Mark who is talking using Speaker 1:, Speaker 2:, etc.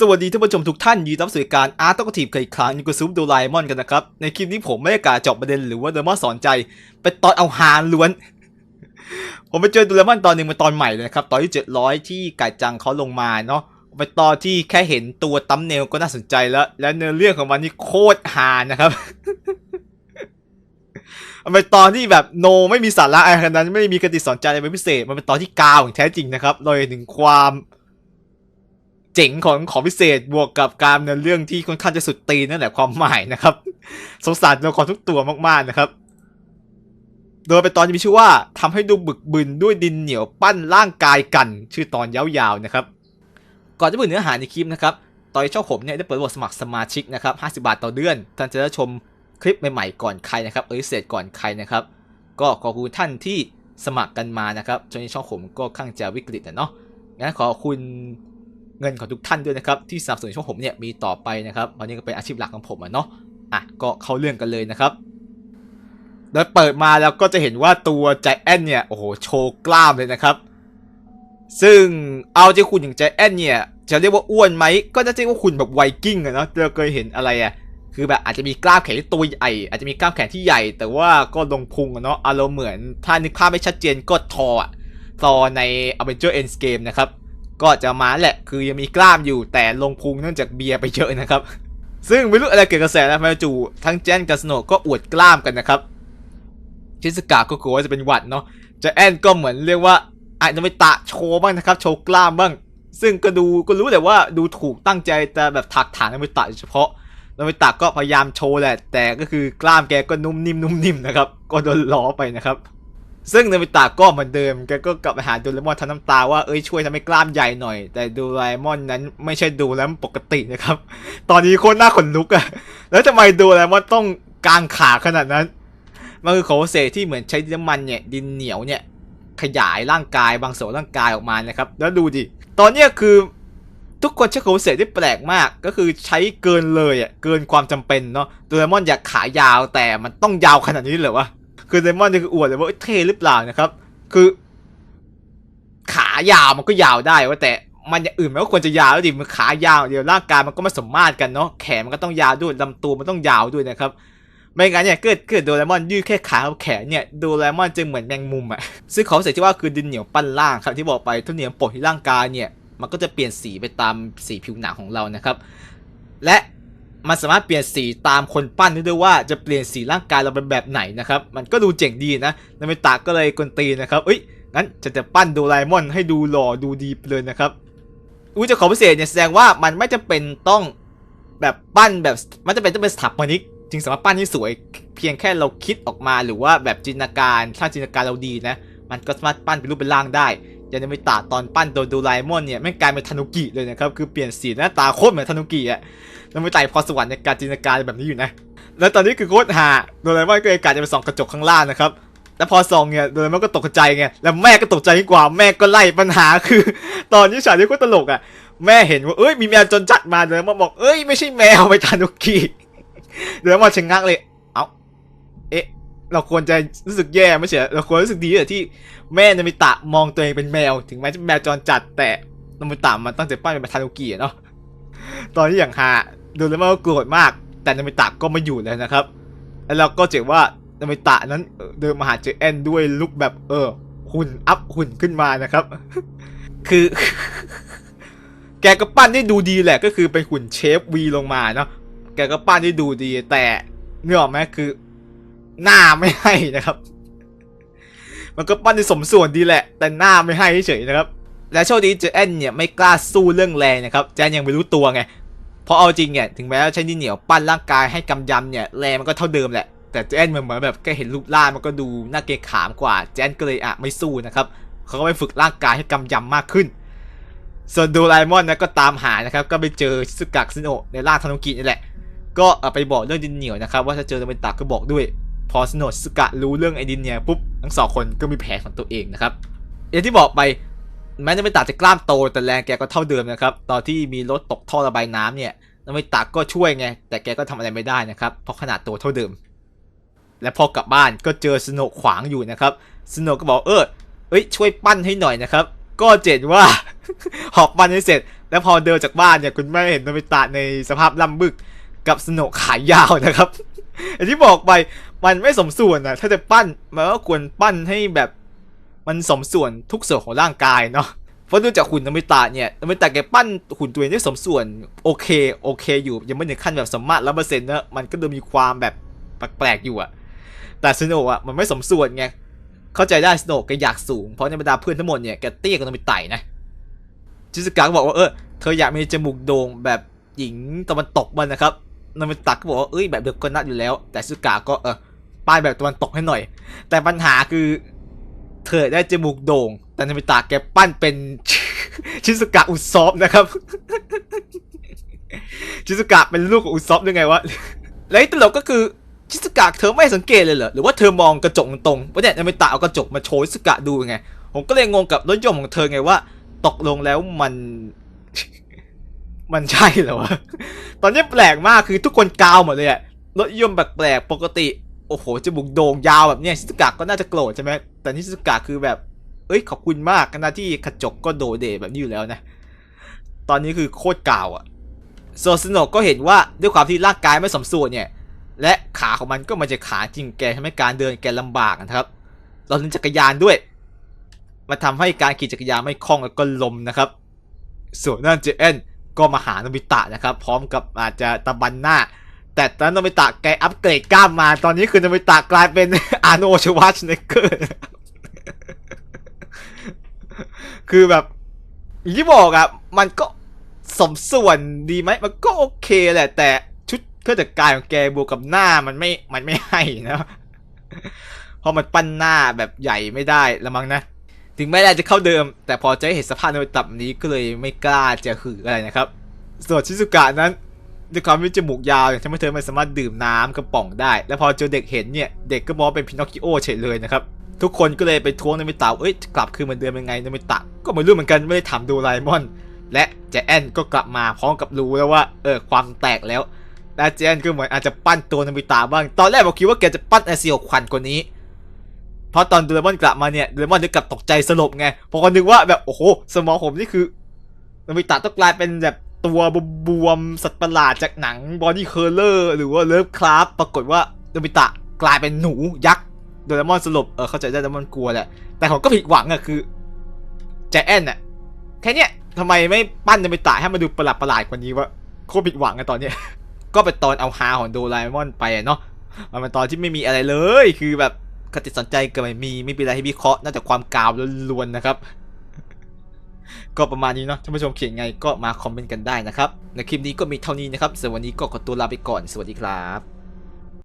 Speaker 1: สวัสดีท่านผู้ชมทุกท่านยินดีต้อนรับสู่รายการอาร์ตตกทีบอีกครั้งยูกับซูมดูไลมอนกันนะครับ ในคลิปนี้ผมไม่ได้กล่าเจาะประเด็นหรือว่าเดมอนสอนใจ เป็นตอนเอาฮาล้วน ผมไปเจอดูไลมอนตอนหนึ่งเป็นตอนใหม่เลยนะครับ ตอนที่ 700 ที่ไก่จังเขาลงมาเนาะเป็นตอนที่แค่เห็นตัวตั้มเนลก็น่าสนใจแล้ว และเนื้อเรื่องของมันนี่โคตรฮานะครับมันเป็นตอนที่แบบโนไม่มีสาระอะไรขนาดนั้นไม่มีกติสอนใจอะไรเป็นพิเศษ มันเป็นตอนที่กาวอย่างแท้จริงนะครับโดยถึงความ เจ๋งของของพิเศษบวกกับการในเรื่องที่ค่อนข้างจะสุดตีนนั่นแหละความหมายนะครับ สงสารตัวละครทุกตัวมากๆนะครับ โดยเป็นตอนที่มีชื่อว่าทำให้ดูบึกบึนด้วยดินเหนียวปั้นร่างกายกัน ชื่อตอนยาวๆนะครับ ก่อนจะไปถึงเนื้อหาในคลิปนะครับตอนที่ช่องผมเนี่ยได้เปิดระบบสมัครสมาชิกนะครับ50 บาทต่อเดือน ท่านจะได้ชมคลิปใหม่ๆก่อนใครนะครับเออเสร็จก่อนใครนะครับ ก็ขอบคุณท่านที่สมัครกันมานะครับจนนี้ช่องผมก็ข้างจะวิกฤตนะเนาะงั้นขอบคุณ เงินของทุกท่านด้วยนะครับ ที่สนับสนุนช่องผมเนี่ยมีต่อไปนะครับวันนี้ก็เป็นอาชีพหลักของผมอะเนาะอะก็เข้าเรื่องกันเลยนะครับโดยเปิดมาแล้วก็จะเห็นว่าตัวใจแอนเนี่ยโอ้โหโชว์กล้ามเลยนะครับ ซึ่งเอาใจคุณอย่างใจแอนเนี่ยจะเรียกว่าอ้วนไหมก็จะเรียกว่าคุณแบบไวกิ้งอะเนาะเราเคยเห็นอะไรอะคือแบบอาจจะมีกล้ามแขนที่ตัวใหญ่อาจจะมีกล้ามแขนที่ใหญ่ แต่ว่าก็ลงพุงอะเนาะอารมณ์เหมือนถ้านึกภาพไม่ชัดเจนก็ทออะตอนใน Avenger Endgame นะครับ ก็จะมาแหละคือยังมีกล้ามอยู่แต่ลงพุงเนื่องจากเบียร์ไปเยอะนะครับ ซึ่งไม่รู้อะไรเกิดกระแสนะมาจู่ทั้งแจนกับสโนก็อวดกล้ามกันนะครับชิสกาก็กลัวว่าจะเป็นหวัดเนาะจะแอนก็เหมือนเรียกว่าอาจจะไม่ตะโชว์บ้างนะครับ โชว์กล้ามบ้าง ซึ่งก็ดูก็รู้แต่ว่าดูถูกตั้งใจแต่แบบถักถางนมิตะโดยเฉพาะนมิตะก็พยายามโชว์แหละ แต่ก็คือกล้ามแกก็นุ่มนิ่มนุ่มนิ่มนะครับ ก็โดนล้อไปนะครับ ซึ่งโนบิตะก็เหมือนเดิมแกก็กลับไปหาโดเรมอนทั้งน้ำตาว่าเอ้ยช่วยทำให้กล้ามใหญ่หน่อย แต่โดเรมอนนั้นไม่ใช่ดเรมอนปกตินะครับ ตอนนี้โคตรน่าขนลุกอะแล้วทำไมโดเรมอนต้องกางขาขนาดนั้น มันคือโคเซที่เหมือนใช้น้ำมันเนี่ยดินเหนียวเนี่ยขยายร่างกายบางส่วนร่างกายออกมานะครับ แล้วดูดิ ตอนเนี้ยคือทุกคนใช้โคเซได้แปลกมาก ก็คือใช้เกินเลยอะเกินความจำเป็นเนาะโดเรมอนอยากขายาวแต่มันต้องยาวขนาดนี้เลยเหรอวะ คือไดมอนด์นี่คืออวดเลยว่าเอ้ยเท่หรือเปล่านะครับ คือ ขายาวมันก็ยาวได้ว่าแต่มันอย่างอื่นมันก็ควรจะยาวแล้วดิมันขายาวเดียวร่างกายมันก็ไม่สมมาตรกันเนาะแขนมันก็ต้องยาวด้วยลำตัวมันต้องยาวด้วยนะครับไม่งั้นเนี่ยเกิดเกิดโดเรมอนยืดแค่ขากับแขนเนี่ยโดเรมอนจะเหมือนแมงมุมอะซึ่งของเสร็จที่ว่าคือดินเหนียวปั้นล่างครับที่บอกไปทุกเหนียวปกที่ร่างกายเนี่ยมันก็จะเปลี่ยนสีไปตามสีผิวหนังของเรานะครับ และ มันสามารถเปลี่ยนสีตามคนปั้นได้ด้วยว่าจะเปลี่ยนสีร่างกายเราเป็นแบบไหนนะครับ มันก็ดูเจ๋งดีนะนามิตะก็เลยกวนตีนะครับเอ้ยงั้นฉันจะปั้นโดราเอมอนให้ดูหล่อดูดีเลยนะครับอุ้ยจ้าขอพิเศษเนี่ยแสดงว่ามันไม่จำเป็นต้องแบบปั้นแบบมันจะเป็นต้องเป็นสถาปนิกจึงสามารถปั้นให้สวยเพียงแค่เราคิดออกมาหรือว่าแบบจินตนาการถ้าจินตนาการเราดีนะ มันก็สามารถปั้นเป็นรูปเป็นร่างได้ ยานามิตะตอนปั้นโดดราเอมอนเนี่ยไม่งกลายเป็นทานุกิเลยนะครับ คือเปลี่ยนสีหน้าตาโคตรเหมือนทานุกิอะนามิตะพอสวรรค์ในการจินตนาการแบบนี้อยู่นะ แล้วตอนนี้คือโคตรหาโดราเอมอนก็เลยกลายจะไปส่องกระจกข้างล่างนะครับแล้วพอส่องเนี่ยโดราเอมอนก็ตกใจไง แล้วแม่ก็ตกใจยิ่งกว่า แม่ก็ไล่ปัญหาคือ ตอนนี้ฉากนี้โคตรตลกอะ แม่เห็นว่า เอ้ย มีแมวจนจัดมาโดราเอมอนบอก เอ้ย ไม่ใช่แมวไปทานุกิโดราเอมอนชะงักเลย เอ้า เอ๊ะ เราควรจะรู้สึกแย่ไม่ใช่เราควรรู้สึกดีเหรอที่แม่นามิตะมองตัวเองเป็นแมว ถึงแม้จะแมวจรจัดแต่นามิตะมันตั้งใจปั้นเป็นทานุกิอะเนาะตอนนี้อย่างฮาโดราเอมอนก็โกรธมาก แต่นามิตะก็ไม่อยู่แล้วนะครับ แล้วเราก็เจอว่านามิตะนั้นเดินมาหาเจแอนด้วยลุคแบบเออหุ่นอัพหุ่นขึ้นมานะครับ คือ แกก็ปั้นได้ดูดีแหละก็คือเป็นหุ่นเชฟวีลงมาเนาะแกก็ปั้นได้ดูดีแต่เนื้อออกไหมคือ หน้าไม่ให้นะครับ มันก็ปั้นได้สมส่วนดีแหละ แต่หน้าไม่ให้เฉยนะครับ และโชคดีเจแอนเนี่ยไม่กล้าสู้เรื่องแรงนะครับแจนยังไม่รู้ตัวไงเพราะเอาจริงเนี่ยถึงแม้ว่าใช้ดินเหนียวปั้นร่างกายให้กำยำเนี่ยแรงมันก็เท่าเดิมแหละแต่แจนมันเหมือนแบบแค่เห็นรูปร่างมันก็ดูน่าเกรงขามกว่าแจนก็เลยอะไม่สู้นะครับเขาก็ไปฝึกร่างกายให้กำยำมากขึ้นส่วนโดราเอมอนนะก็ตามหานะครับ ก็ไปเจอชิซุกะซินโนะในร่างทานุกินี่แหละ ก็ไปบอกเรื่องดินเหนียวนะครับ ว่าถ้าเจอโนเบตะก็บอกด้วย พอสโนะชิซุกะรู้เรื่องไอ้ดินเนี่ยปุ๊บทั้งสองคนก็มีแผนของตัวเองนะครับอย่างที่บอกไปแม้โนเบตะจะกล้ามโตแต่แรงแกก็เท่าเดิมนะครับตอนที่มีรถตกท่อระบายน้ำเนี่ยโนเบตะก็ช่วยไง แต่แกก็ทำอะไรไม่ได้นะครับ เพราะขนาดตัวเท่าเดิม และพอกลับบ้านก็เจอสโนะขวางอยู่นะครับสโนะก็บอกเออเอ้ยช่วยปั้นให้หน่อยนะครับ ก็เจ็ดว่า หอบปั้นให้เสร็จ แล้วพอเดินจากบ้านเนี่ยคุณแม่เห็นโนบิตะในสภาพล่ำบึกกับสโนขายาวนะครับ อย่างที่บอกไปมันไม่สมส่วนนะถ้าจะปั้นมันก็ควรปั้นให้แบบมันสมส่วนทุกส่วนของร่างกายเนาะเพราะดูจากหุ่นโนบิตะเนี่ยโนบิตะแกปั้นหุ่นตัวเองได้สมส่วนโอเคโอเคอยู่ยังไม่ถึงขั้นแบบสมมาตรร้อเปอร์เซ็นต์นะมันก็ดูมีความแบบแปลกๆอยู่อะแต่สโหนกอะมันไม่สมส่วนไงเข้าใจได้สโหนกแกอยากสูงเพราะในบรรดาเพื่อนทั้งหมดเนี่ยแกเตี้ยกว่าโนบิตะนะชิสกะก็บอกว่าเออเธออยากมีจมูกโด่งแบบหญิงตะวันตกมันนะครับ นามิตะก็บอกว่าเอ้ยแบบเดียวกันนัดอยู่แล้ว แต่ชิสกะก็เออป้ายแบบตะวันตกให้หน่อย แต่ปัญหาคือเธอได้จมูกโด่ง แต่นามิตะแกปั้นเป็นชิสกะอุซอฟนะครับ ชิสกะเป็นลูกของอุซอฟได้ไงวะแล้วตลกก็คือชิสกะเธอไม่สังเกตเลยเหรอหรือว่าเธอมองกระจกตรงเพราะเนี่ยนามิตะเอากระจกมาโชว์ชิสกะดูไง ผมก็เลยงงกับรถยนต์ของเธอไงว่า ตกลงแล้วมัน มันใช่เหรอวะ ตอนนี้แปลกมากคือทุกคนกาวหมดเลยอะรถยนต์แปลกๆปกติ โอ้โหจมูกโด่งยาวแบบเนี้ยชิสกะก็น่าจะโกรธใช่ไหมแต่นี่ชิสกะคือแบบ เอ้ยขอบคุณมากนะที่กระจกก็โดเดแบบนี้อยู่แล้วนะ ตอนนี้คือโคตรกาวอะโซสโนก็เห็นว่าด้วยความที่ร่างกายไม่สมส่วนเนี่ย และขาของมันก็มันจะขาจริงแกทำให้การเดินแกลำบากนะครับ เราเล่นจักรยานด้วยมาทำให้การขี่จักรยานไม่คล่องแล้วก็ลมนะครับ ส่วนนั่นเจเอ็น ก็มาหาโนบิตะนะครับ พร้อมกับอาจจะตะบันหน้า แต่ตอนนั้นโนบิตะแกอัปเกรดกล้ามมา ตอนนี้คือโนบิตะกลายเป็นอาโนชวัชเนเกอร์คือแบบอย่างที่บอกอะมันก็สมส่วนดีไหมมันก็โอเคแหละ แต่ชุดเครื่องแต่งกายของแกบวกกับหน้ามันไม่มันไม่ให้นะเพราะมันปั้นหน้าแบบใหญ่ไม่ได้ละมั้งนะ ถึงแม้เราจะเข้าเดิม แต่พอจะเห็นสภาพในตับนี้ก็เลยไม่กล้าจะหืออะไรนะครับ ส่วนชิซุกะนั้นด้วยความที่จมูกยาวทำให้เธอไม่สามารถดื่มน้ำกระป๋องได้ และพอเจอเด็กเห็นเนี่ยเด็กก็มองเป็นพินอคคิโอเฉยเลยนะครับทุกคนก็เลยไปท้วงนมิตะเอ้ยกลับคืนเหมือนเดิมยังไงนมิตะก็ไม่รู้เหมือนกันไม่ได้ถามดูไลมอน และเจแอนก็กลับมาพร้อมกับรู้แล้วว่าเออความแตกแล้วและเจแอนก็เหมือนอาจจะปั้นตัวนมิตะบ้าง ตอนแรกผมคิดว่าแกจะปั้นไอซีโอควันกว่านี้ ราะตอนดูเลมอนกลับมาเนี่ยดูเลมอนจะกลับตกใจสลบไงเพอคนนึกว่าแบบโอ้โหสมองผมนี่คือนามิตะต้องกลายเป็นแบบตัวบวมๆสัตว์ประหลาดจากหนังบอดี้เคอร์เลอร์หรือว่าเลิฟคราฟปรากฏว่านามิตะกลายเป็นหนูยักษ์โดเรมอนสลบเออเข้าใจได้โดเรมอนกลัวแหละแต่ผมก็ผิดหวังอะคือแจแอนอะแค่เนี้ยทำไมไม่ปั้นนามิตะให้มันดูประหลาดประหลาดกว่านี้วะโคตรผิดหวังอะตอนเนี้ยก็เป็นตอนเอาฮาของโดราเอมอนไปเนาะมันเป็นตอนที่ไม่มีอะไรเลยคือแบบ คติสนใจก็ไม่มีไม่มีอะไรให้วิเคราะห์นอกจากความกาวล้วนๆนะครับ ก็ประมาณนี้เนาะท่านผู้ชมเขียนไงก็มาคอมเมนต์กันได้นะครับในคลิปนี้ก็มีเท่านี้นะครับส่วนวันนี้ก็ขอตัวลาไปก่อนสวัสดีครับ